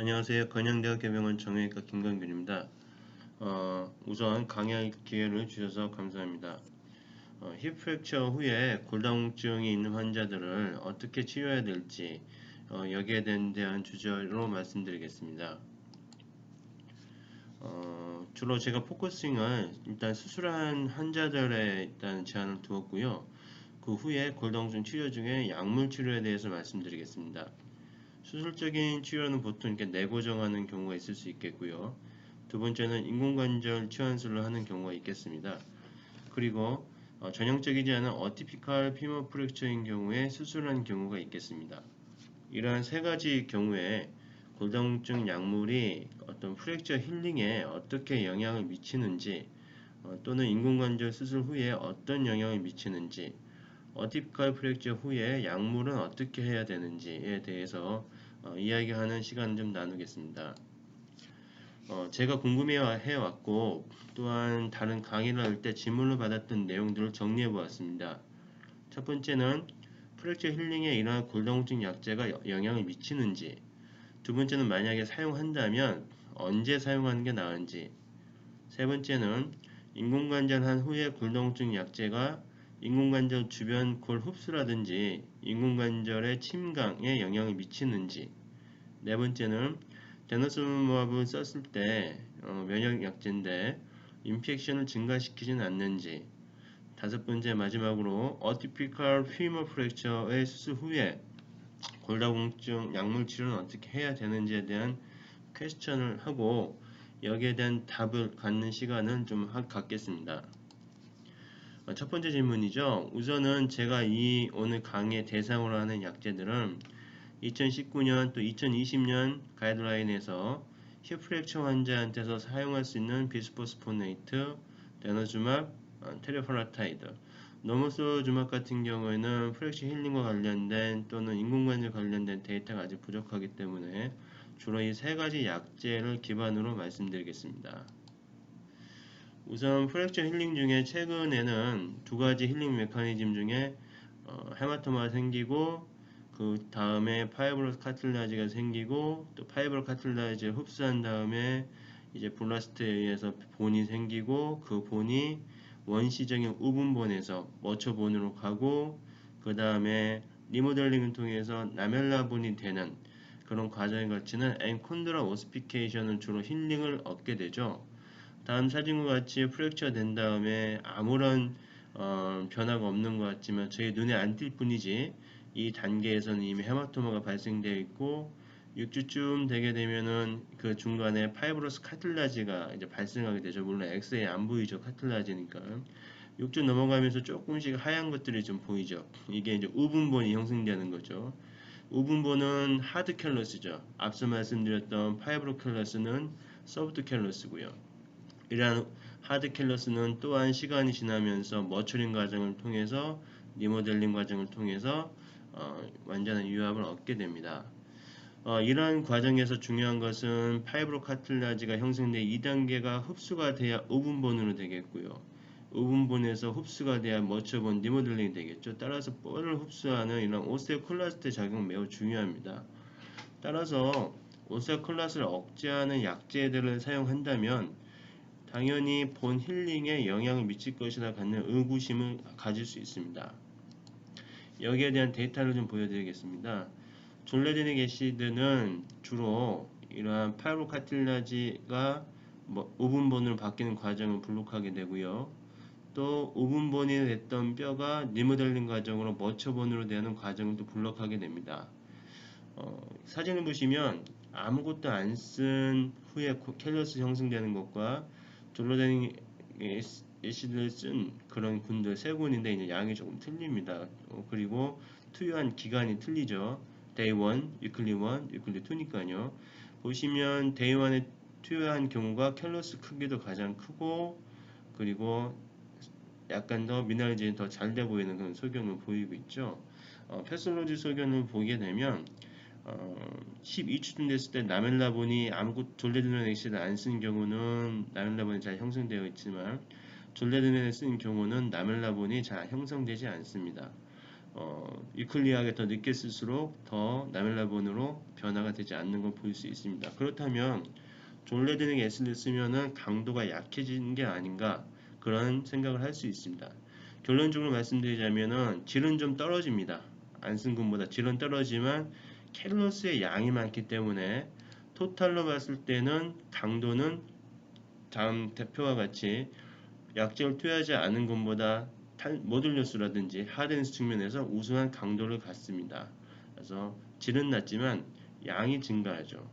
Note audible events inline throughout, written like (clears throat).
안녕하세요. 건양대학교병원 정형외과 김광균입니다. 어, 우선 강의할 기회를 주셔서 감사합니다. 어, 힙 프랙처 후에 골다공증이 있는 환자들을 어떻게 치료해야 될지 어, 여기에 대한 주제로 말씀드리겠습니다. 어, 주로 제가 포커싱을 일단 수술한 환자들에 일단 제한을 두었고요. 그 후에 골다공증 치료 중에 약물 치료에 대해서 말씀드리겠습니다. 수술적인 치료는 보통 이렇게 내고정하는 경우가 있을 수 있겠고요. 두 번째는 인공관절 치환술을 하는 경우가 있겠습니다. 그리고 어, 전형적이지 않은 어티피칼 피머 프랙처인 경우에 수술하는 경우가 있겠습니다. 이러한 세 가지 경우에 골다공증 약물이 어떤 프랙처 힐링에 어떻게 영향을 미치는지 어, 또는 인공관절 수술 후에 어떤 영향을 미치는지 어티피칼 프랙처 후에 약물은 어떻게 해야 되는지에 대해서 어, 이야기하는 시간을 좀 나누겠습니다. 어, 제가 궁금해해 왔고 또한 다른 강의를 할 때 질문을 받았던 내용들을 정리해 보았습니다. 첫 번째는 프랙처 힐링에 이러한 골다공증 약제가 영향을 미치는지 두 번째는 만약에 사용한다면 언제 사용하는 게 나은지 세 번째는 인공관절 한 후에 골다공증 약제가 인공관절 주변 골 흡수라든지 인공관절의 침강에 영향을 미치는지 네 번째는 데너스모압을 썼을 때 어, 면역 약제인데 인펙션을 증가시키지는 않는지 다섯 번째 마지막으로 어티피컬 휘머 프랙처의 수술 후에 골다공증 약물 치료는 어떻게 해야 되는지에 대한 퀘스천을 하고 여기에 대한 답을 갖는 시간을 좀 갖겠습니다. 어, 첫 번째 질문이죠. 우선은 제가 이 오늘 강의 대상으로 하는 약제들은 2019년 또 2020년 가이드라인에서 힙프랙처 환자한테서 사용할 수 있는 비스포스포네이트, 데너주막, 어, 테레파라타이드, 노모소주막 같은 경우에는 프랙처 힐링과 관련된 또는 인공관절 관련된 데이터가 아직 부족하기 때문에 주로 이 세 가지 약제를 기반으로 말씀드리겠습니다. 우선 프랙처 힐링 중에 최근에는 두 가지 힐링 메커니즘 중에 어, 헤마토마가 생기고 그 다음에 파이브로스 카틀라지가 생기고 또 파이브로 카틀라지를 흡수한 다음에 이제 블라스트에 의해서 본이 생기고 그 본이 원시적인 우분본에서 머처본으로 가고 그 다음에 리모델링을 통해서 나멜라본이 되는 그런 과정을 거치는 엔콘드라 오스피케이션을 주로 힐링을 얻게 되죠. 다음 사진과 같이 프랙처 된 다음에 아무런 어, 변화가 없는 것 같지만 저희 눈에 안 띌 뿐이지 이 단계에서는 이미 헤마토마가 발생되어 있고 6주쯤 되게 되면은 그 중간에 파이브로스 카틀라지가 이제 발생하게 되죠. 물론 엑스에 안 보이죠. 카틀라지니까. 6주 넘어가면서 조금씩 하얀 것들이 좀 보이죠. 이게 이제 우분본이 형성되는 거죠. 우분본은 하드 캘러스죠. 앞서 말씀드렸던 파이브로 캘러스는 서브트 캘러스고요. 이러한 하드 캘러스는 또한 시간이 지나면서 머처링 과정을 통해서 리모델링 과정을 통해서 어, 완전한 유압을 얻게 됩니다. 어, 이러한 과정에서 중요한 것은 파이브로 카틀라지가 형성돼 2단계가 흡수가 돼야 오분본으로 되겠고요. 오분본에서 흡수가 돼야 머처본 리모델링이 되겠죠. 따라서 뻘을 흡수하는 이런 오세콜라스테 작용 매우 중요합니다. 따라서 오세콜라스를 억제하는 약제들을 사용한다면 당연히 본 힐링에 영향을 미칠 것이라 갖는 의구심을 가질 수 있습니다. 여기에 대한 데이터를 좀 보여드리겠습니다. 졸레드닉 애시드는 주로 이러한 파이로카틸라지가 뭐 오분본으로 바뀌는 과정을 블록하게 되고요. 또 오분본이 됐던 뼈가 리모델링 과정으로 머처본으로 되는 과정을 또 블록하게 됩니다. 어, 사진을 보시면 아무것도 안 쓴 후에 캘러스 형성되는 것과 둘러다니는 애시드를 쓴 그런 군들 세 군인데 이제 양이 조금 틀립니다. 어, 그리고 투여한 기간이 틀리죠. 데이 1, 위클리 1, 위클리 2니까요. 보시면 데이 1에 투여한 경우가 캘러스 크기도 가장 크고 그리고 약간 더 미네랄진이 더 잘 돼 보이는 그런 소견을 보이고 있죠. 어, 패솔로지 소견을 보게 되면 어, 12주쯤 됐을 때 나멜라본이 아무것도 졸레드는 엑시를 안 쓰는 경우는 나멜라본이 잘 형성되어 있지만 졸레드는을 쓰는 경우는 나멜라본이 잘 형성되지 않습니다. 어, 유클리하게 더 늦게 쓸수록 더 라멜라본으로 변화가 되지 않는 걸 볼 수 있습니다. 그렇다면 졸레드닉 애시드를 쓰면은 강도가 약해지는 게 아닌가 그런 생각을 할 수 있습니다. 결론적으로 말씀드리자면은 질은 좀 떨어집니다. 안 쓴 것보다 질은 떨어지만 캘로스의 양이 많기 때문에 토탈로 봤을 때는 강도는 다음 대표와 같이 약제를 투여하지 않은 것보다 모듈러스라든지 하덴스 측면에서 우수한 강도를 갖습니다. 그래서 질은 낮지만 양이 증가하죠.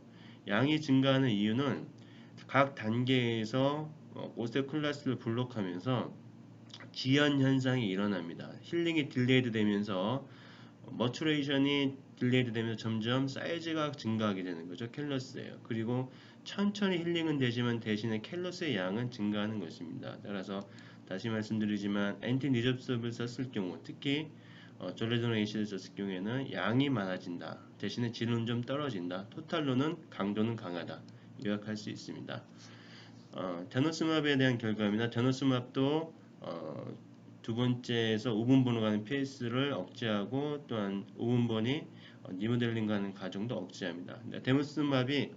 양이 증가하는 이유는 각 단계에서 어, 오세클라스를 블록하면서 지연 현상이 일어납니다. 힐링이 딜레이드 되면서 머추레이션이 딜레이드 되면서 점점 사이즈가 증가하게 되는 거죠. 캘러스예요. 그리고 천천히 힐링은 되지만 대신에 캘러스의 양은 증가하는 것입니다. 따라서 다시 말씀드리지만 엔티 니접습을 썼을 경우 특히 어, 졸레도네이션을 썼을 경우에는 양이 많아진다. 대신에 질은 좀 떨어진다. 토탈로는 강도는 강하다. 요약할 수 있습니다. 어, 데노스맙에 대한 결과입니다. 데노스맙도 어, 두 번째에서 5분번으로 가는 페이스를 억제하고 또한 5분번이 어, 니모델링 가는 과정도 억제합니다. 데노스맙이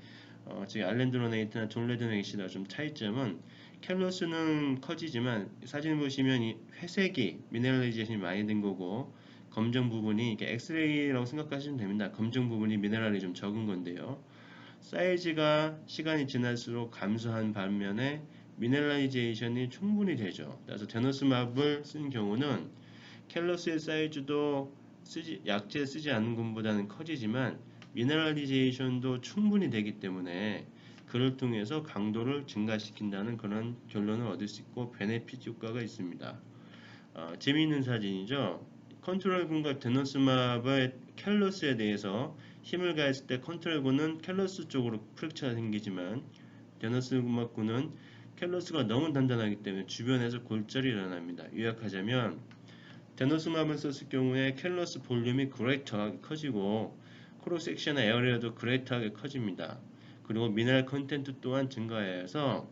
어, 지금 알렌드로네이트나 졸레드네이시나 좀 차이점은 캘로스는 커지지만 사진 보시면 이 회색이 미네랄리제이션이 많이 된 거고 검정 부분이 이게 엑스레이라고 생각하시면 됩니다. 검정 부분이 미네랄이 좀 적은 건데요. 사이즈가 시간이 지날수록 감소한 반면에 미네랄리제이션이 충분히 되죠. 그래서 데노스맙을 쓴 경우는 캘로스의 사이즈도 쓰지, 약재 쓰지 않는 것보다는 커지지만 미네랄리제이션도 충분히 되기 때문에 그를 통해서 강도를 증가시킨다는 그런 결론을 얻을 수 있고 베네핏 효과가 있습니다. 어, 재미있는 사진이죠. 컨트롤군과 데노스마의 캘러스에 대해서 힘을 가했을 때 컨트롤군은 캘러스 쪽으로 프랙처가 생기지만 데노스마군은 캘러스가 너무 단단하기 때문에 주변에서 골절이 일어납니다. 요약하자면 데노스마을 썼을 경우에 캘러스 볼륨이 그레이터하게 커지고 크로섹션 에어리어도 그레이터하게 커집니다. 그리고 미네랄 컨텐트 또한 증가해서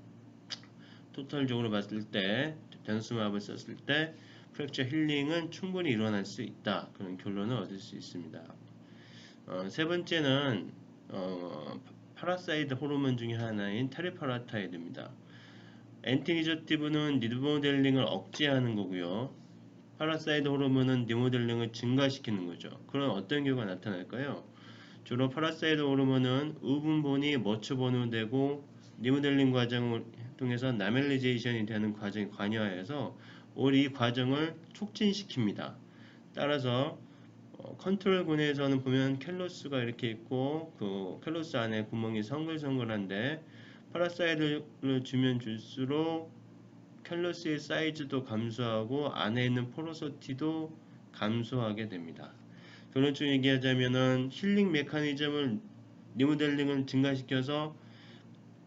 토탈적으로 봤을 때 데노스마을 썼을 때 프랙처 힐링은 충분히 일어날 수 있다. 그런 결론을 얻을 수 있습니다. 어, 세 번째는 어, 파라사이드 호르몬 중의 하나인 테리파라타이드입니다. 엔티니저티브는 리모델링을 억제하는 거고요. 파라사이드 호르몬은 리모델링을 증가시키는 거죠. 그럼 어떤 경우가 나타날까요? 주로 파라사이드 호르몬은 우분본이 머추번호되고 리모델링 과정을 통해서 나멜리제이션이 되는 과정에 관여해서 우리 과정을 촉진시킵니다. 따라서 어, 컨트롤 군에서는 보면 캘로스가 이렇게 있고 그 캘로스 안에 구멍이 성글성글한데 파라사이드를 주면 줄수록 캘로스의 사이즈도 감소하고 안에 있는 포로소티도 감소하게 됩니다. 결론적으로 얘기하자면은 힐링 메커니즘을 리모델링을 증가시켜서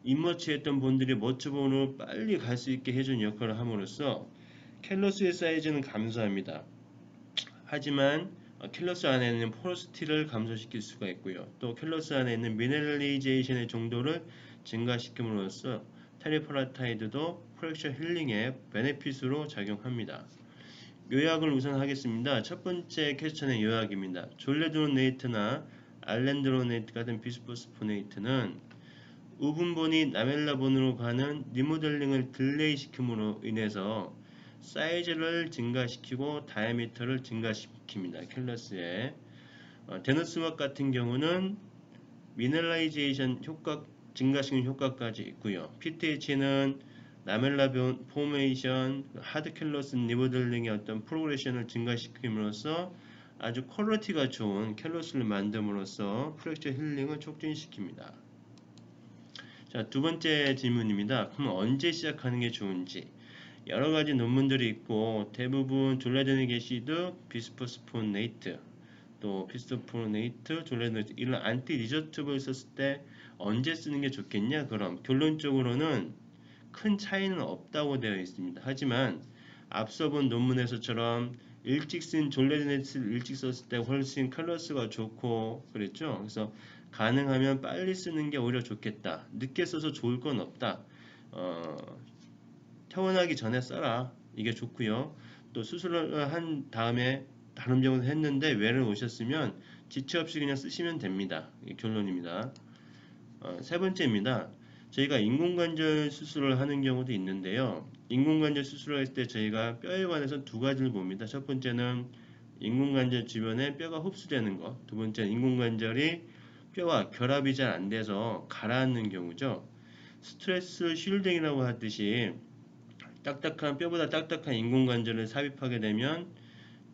임머치했던 분들이 머츠본으로 빨리 갈 수 있게 해준 역할을 함으로써 캘러스의 사이즈는 감소합니다. 하지만 어, 캘러스 안에 있는 포로스티를 감소시킬 수가 있고요. 또 캘러스 안에 있는 미네랄리제이션의 정도를 증가시킴으로써 테리퍼라타이드도 프랙처 힐링의 베네핏으로 작용합니다. 요약을 우선 하겠습니다. 첫 번째 퀘스천의 요약입니다. 졸레드로네이트나 알렌드로네이트 같은 비스포스포네이트는 우분본이 나멜라본으로 가는 리모델링을 딜레이 시킴으로 인해서 사이즈를 증가시키고 다이아미터를 증가시킵니다. 캘러스에 어, 데너스막 같은 경우는 미네랄라이제이션 효과 증가시키는 효과까지 있고요. PTH는 라멜라 포메이션, 하드캘러스 리모델링의 어떤 프로그레션을 증가시킴으로써 아주 퀄리티가 좋은 캘러스를 만듦으로써 프랙처 힐링을 촉진시킵니다. 자, 두 번째 질문입니다. 그럼 언제 시작하는 게 좋은지 여러 가지 논문들이 있고 대부분 졸레드니 게시드, 비스포스포네이트, 또 비스포네이트, 졸레드니 이런 안티 리저트브를 썼을 때 언제 쓰는 게 좋겠냐? 그럼 결론적으로는 큰 차이는 없다고 되어 있습니다. 하지만 앞서 본 논문에서처럼 일찍 쓴 졸레드네트를 일찍 썼을 때 훨씬 컬러스가 좋고 그랬죠. 그래서 가능하면 빨리 쓰는 게 오히려 좋겠다. 늦게 써서 좋을 건 없다. 어, 태어나기 전에 써라. 이게 좋고요. 또 수술을 한 다음에 다른 병원에서 했는데 왜를 오셨으면 지체 없이 그냥 쓰시면 됩니다. 결론입니다. 어, 세 번째입니다. 저희가 인공관절 수술을 하는 경우도 있는데요. 인공관절 수술을 할때 저희가 뼈에 관해서 두 가지를 봅니다. 첫 번째는 인공관절 주변에 뼈가 흡수되는 것. 두 번째는 인공관절이 뼈와 결합이 잘 안 돼서 가라앉는 경우죠. 스트레스 쉴딩이라고 하듯이 딱딱한 뼈보다 딱딱한 인공관절을 삽입하게 되면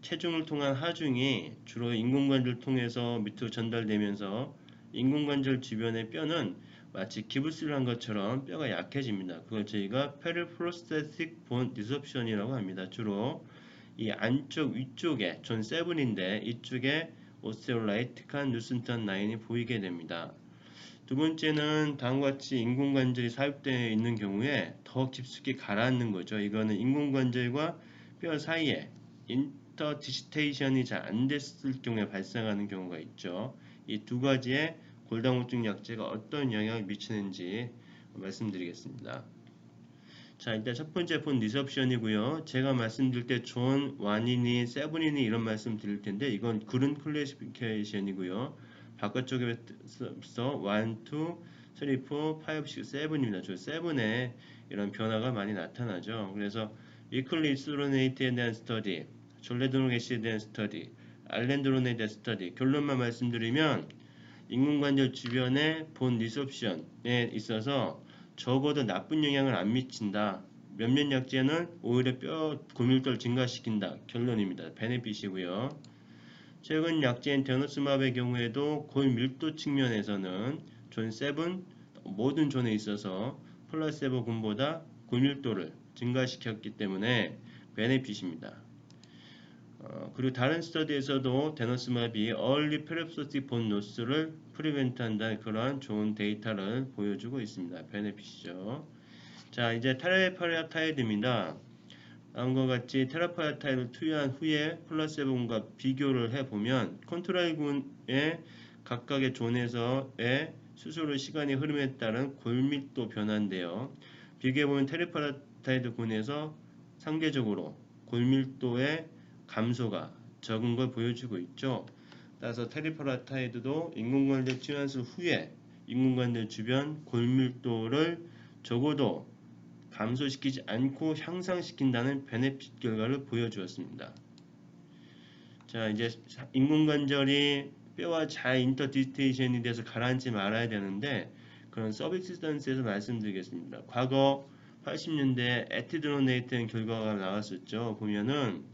체중을 통한 하중이 주로 인공관절 통해서 밑으로 전달되면서 인공관절 주변의 뼈는 마치 기부스를 한 것처럼 뼈가 약해집니다. 그걸 저희가 페리프로스테틱 본 디섭션이라고 합니다. 주로 이 안쪽 위쪽에 존 세븐인데 이쪽에 오스테올라이틱한 누슨탄 라인이 보이게 됩니다. 두 번째는 다음과 같이 인공관절이 삽입되어 있는 경우에 더 깊숙이 가라앉는 거죠. 이거는 인공관절과 뼈 사이에 인터디지테이션이 잘 안 됐을 경우에 발생하는 경우가 있죠. 이 두 가지의 골다공증 약제가 어떤 영향을 미치는지 말씀드리겠습니다. 자, 일단 첫 번째 본 리섭션이고요. 제가 말씀드릴 때 존, 와니니, 세븐이니 이런 말씀 드릴 텐데 이건 그른 클래시피케이션이고요. 바깥쪽에서 1, 2, 3, 4, 5, 6, 7입니다. 저 7에 이런 변화가 많이 나타나죠. 그래서 위클리스로네이트에 대한 스터디, 졸레드로게시에 대한 스터디, 알렌드로네에 대한 스터디 결론만 말씀드리면 인공관절 주변의 본 리섭션에 있어서 적어도 나쁜 영향을 안 미친다. 몇몇 약제는 오히려 뼈 고밀도를 증가시킨다. 결론입니다. 베네핏이고요. 최근 약제인 데노스맙의 경우에도 골밀도 측면에서는 존 세븐 모든 존에 있어서 플라세보 군보다 골밀도를 증가시켰기 때문에 베네핏입니다. 어, 그리고 다른 스터디에서도 데너스맙이 얼리 페랩소틱 본 노스를 프리벤트한다는 그런 좋은 데이터를 보여주고 있습니다. 베네핏이죠. 자 이제 테라파리아타이드입니다. 다음과 같이 테라파이아타이드를 투여한 후에 플라세본과 비교를 해보면 컨트롤군의 각각의 존에서의 수술 시간이 흐름에 따른 골밀도 변화인데요. 비교해보면 테라파이아타이드 군에서 상대적으로 골밀도의 감소가 적은 걸 보여주고 있죠. 따라서 테리파라타이드도 인공관절 치환술 후에 인공관절 주변 골밀도를 적어도 감소시키지 않고 향상시킨다는 베네핏 결과를 보여주었습니다. 자 이제 인공관절이 뼈와 잘 인터디스테이션이 돼서 가라앉지 말아야 되는데 그런 서비스던스에서 말씀드리겠습니다. 과거 80년대 에티드로네이트는 결과가 나왔었죠. 보면은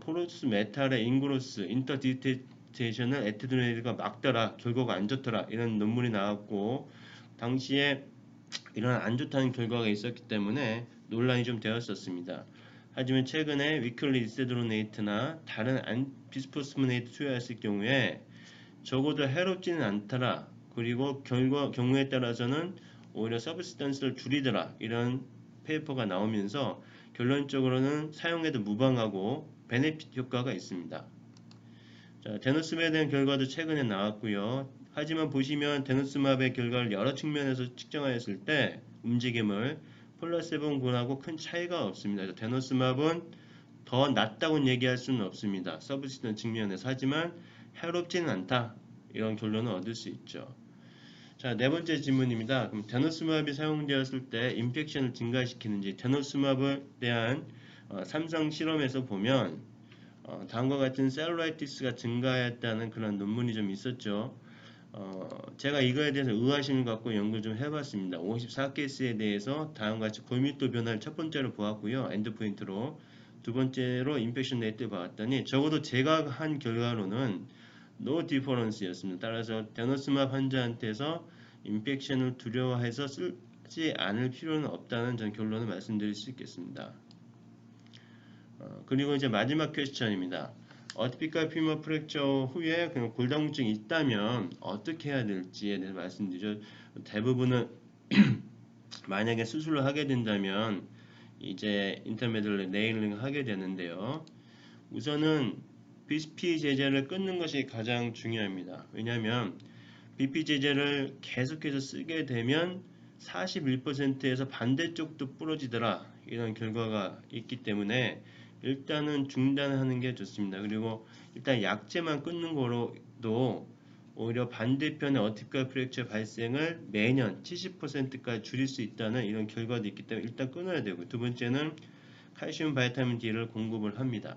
포로스 메탈의 잉그로스 인터디테이션을 에티드레이드가 막더라 결과가 안 좋더라 이런 논문이 나왔고 당시에 이런 안 좋다는 결과가 있었기 때문에 논란이 좀 되었었습니다. 하지만 최근에 위클리 리세드로네이트나 다른 비스포스모네이트 투여했을 경우에 적어도 해롭지는 않더라. 그리고 결과 경우에 따라서는 오히려 서브스턴스를 줄이더라. 이런 페이퍼가 나오면서 결론적으로는 사용해도 무방하고 베네핏 효과가 있습니다. 자, 데노스맵에 대한 결과도 최근에 나왔고요. 하지만 보시면 데노스맵의 결과를 여러 측면에서 측정하였을 때 움직임을 폴라세본군하고 큰 차이가 없습니다. 데노스맵은 더 낫다고 얘기할 수는 없습니다. 서브시던 측면에서 하지만 해롭지는 않다. 이런 결론을 얻을 수 있죠. 자, 네 번째 질문입니다. 그럼 데노스맵이 사용되었을 때 인펙션을 증가시키는지 데노스맵에 대한 어, 삼성 실험에서 보면 어, 다음과 같은 셀룰라이티스가 증가했다는 그런 논문이 좀 있었죠. 어, 제가 이거에 대해서 의아심을 갖고 연구를 좀 해봤습니다. 54케이스에 대해서 다음과 같이 골밀도 변화를 첫 번째로 보았고요. 엔드포인트로 두 번째로 인펙션 레이트 봤더니 적어도 제가 한 결과로는 no difference였습니다. 따라서 데노스맙 환자한테서 인펙션을 두려워해서 쓰지 않을 필요는 없다는 전 결론을 말씀드릴 수 있겠습니다. 어, 그리고 이제 마지막 퀘스천입니다. 어티피컬 피머 프랙처 후에 그냥 골다공증이 있다면 어떻게 해야 될지에 대해서 말씀드리죠. 대부분은 (clears throat) 만약에 수술을 하게 된다면 이제 인터메들레 네일링 하게 되는데요. 우선은 BP 제제를 끊는 것이 가장 중요합니다. 왜냐하면 BP 제제를 계속해서 쓰게 되면 41%에서 반대쪽도 부러지더라 이런 결과가 있기 때문에 일단은 중단하는 게 좋습니다. 그리고 일단 약제만 끊는 거로도 오히려 반대편의 어티피컬 프랙처 발생을 매년 70%까지 줄일 수 있다는 이런 결과도 있기 때문에 일단 끊어야 되고 두 번째는 칼슘 바이타민 D를 공급을 합니다.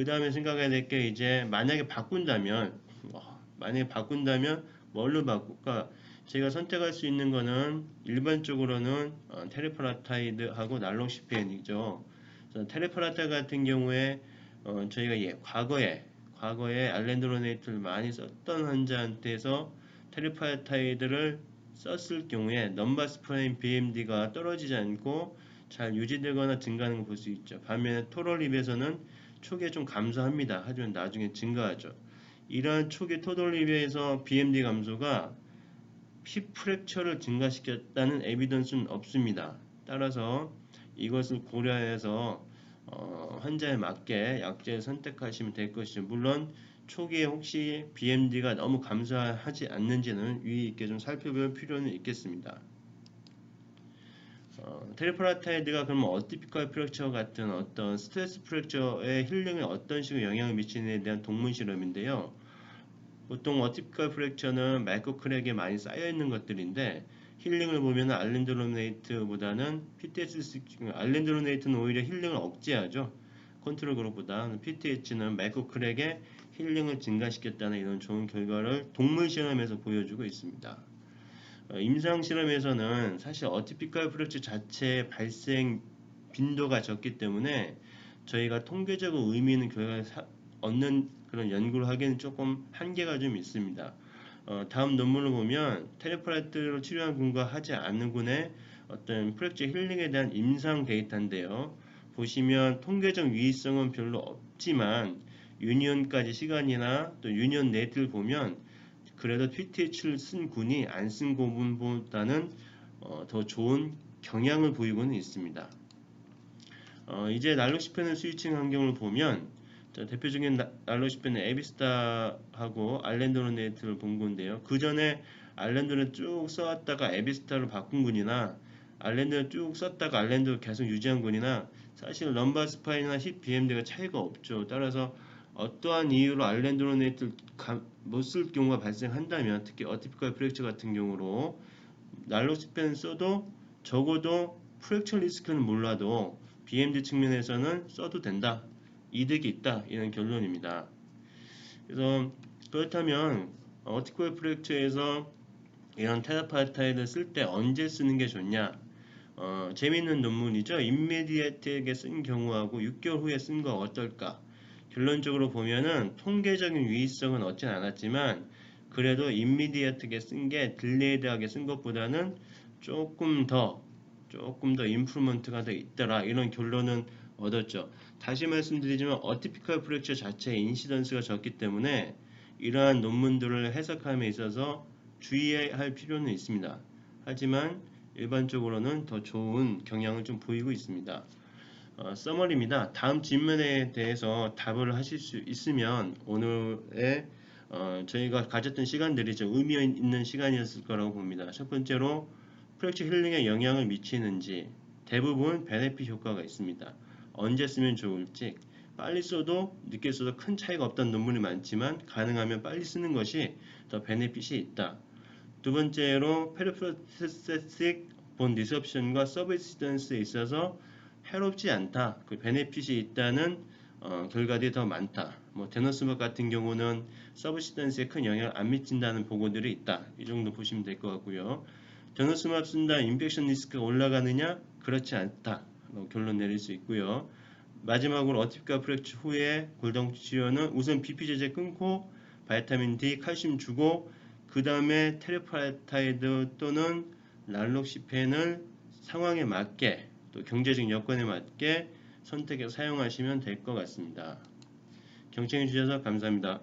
그 다음에 생각해야 될 게 이제 만약에 바꾼다면 어, 만약에 바꾼다면 뭘로 바꿀까? 제가 선택할 수 있는 거는 일반적으로는 어, 테레파라타이드하고 날롱시펜이죠. 테레파라타 같은 경우에 어, 저희가 예, 과거에 과거에 알렌드로네이트를 많이 썼던 환자한테서 테레파타이드를 썼을 경우에 넘바스프라인 BMD가 떨어지지 않고 잘 유지되거나 증가하는 걸 볼 수 있죠. 반면에 토롤립에서는 초기에 좀 감소합니다. 하지만 나중에 증가하죠. 이러한 초기 토돌립에서 BMD 감소가 피 프랙처를 증가시켰다는 에비던스는 없습니다. 따라서 이것을 고려해서 어, 환자에 맞게 약제를 선택하시면 될 것이죠. 물론 초기에 혹시 BMD가 너무 감소하지 않는지는 유의 있게 좀 살펴볼 필요는 있겠습니다. 어, 테리프라타이드가 그러면 어티피컬 프랙처 같은 어떤 스트레스 프랙처의 힐링에 어떤 식으로 영향을 미치는에 대한 동문 실험인데요. 보통 어티피컬 프랙처는 마이크 크랙에 많이 쌓여 있는 것들인데 힐링을 보면 알렌드로네이트보다는 PTH 알렌드로네이트는 오히려 힐링을 억제하죠. 컨트롤 그룹보다 PTH는 마이크 크랙에 힐링을 증가시켰다는 이런 좋은 결과를 동물 실험에서 보여주고 있습니다. 어, 임상 실험에서는 사실 어티피컬 프랙처 자체의 발생 빈도가 적기 때문에 저희가 통계적으로 의미 있는 결과를 얻는 그런 연구를 하기에는 조금 한계가 좀 있습니다. 어, 다음 논문을 보면 테레프라이트로 치료한 군과 하지 않는 군의 어떤 프랙처 힐링에 대한 임상 데이터인데요. 보시면 통계적 유의성은 별로 없지만 유니온까지 시간이나 또 유니온 네트를 보면 그래도 PTH를 쓴 군이 안쓴 군보다는 어, 더 좋은 경향을 보이고는 있습니다. 어, 이제 날로시펜의 스위칭 환경을 보면 자, 대표적인 알로시펜은 에비스타하고 알렌드로네이트를 본 건데요. 그 전에 알렌드를 쭉 써왔다가 에비스타로 바꾼 군이나 알렌드를 쭉 썼다가 알렌드를 계속 유지한 군이나 사실 럼바 스파인이나 힙 BMD가 차이가 없죠. 따라서 어떠한 이유로 알렌드로네이트를 못 쓸 경우가 발생한다면 특히 어티피컬 프랙처 같은 경우로 날로시펜 써도 적어도 프랙처 리스크는 몰라도 BMD 측면에서는 써도 된다. 이득이 있다 이런 결론입니다. 그래서 그렇다면 어티컬 프랙처에서 이런 테라파타이드 쓸때 언제 쓰는 게 좋냐? 어, 재미있는 논문이죠. 인메디에트에게 쓴 경우하고 6개월 후에 쓴 거 어떨까? 결론적으로 보면은 통계적인 유의성은 얻진 않았지만 그래도 인미디어트게 쓴 게 딜레이드하게 쓴 것보다는 조금 더 조금 더 인프루먼트가 더 있더라 이런 결론은 얻었죠. 다시 말씀드리지만 어티피컬 프랙처 자체의 인시던스가 적기 때문에 이러한 논문들을 해석함에 있어서 주의해야 할 필요는 있습니다. 하지만 일반적으로는 더 좋은 경향을 좀 보이고 있습니다. 어, 써머리입니다. 다음 질문에 대해서 답을 하실 수 있으면 오늘의 어, 저희가 가졌던 시간들이 좀 의미 있는 시간이었을 거라고 봅니다. 첫 번째로 프랙처 힐링에 영향을 미치는지 대부분 베네핏 효과가 있습니다. 언제 쓰면 좋을지 빨리 써도 늦게 써도 큰 차이가 없다는 논문이 많지만 가능하면 빨리 쓰는 것이 더 베네핏이 있다. 두 번째로 페르프로세식 본 디섭션과 서비스던스에 있어서 해롭지 않다. 그 베네핏이 있다는 어, 결과들이 더 많다. 뭐 데너스막 같은 경우는 서브시던스에 큰 영향을 안 미친다는 보고들이 있다. 이 정도 보시면 될 것 같고요. 데너스막 쓴다 인펙션 리스크가 올라가느냐? 그렇지 않다. 결론 내릴 수 있고요. 마지막으로 어티피카 프랙처 후에 골동 치료는 우선 BP 제제 끊고 바이타민 D, 칼슘 주고 그 다음에 테레파타이드 또는 랄록시펜을 상황에 맞게 또 경제적 여건에 맞게 선택해서 사용하시면 될 것 같습니다. 경청해 주셔서 감사합니다.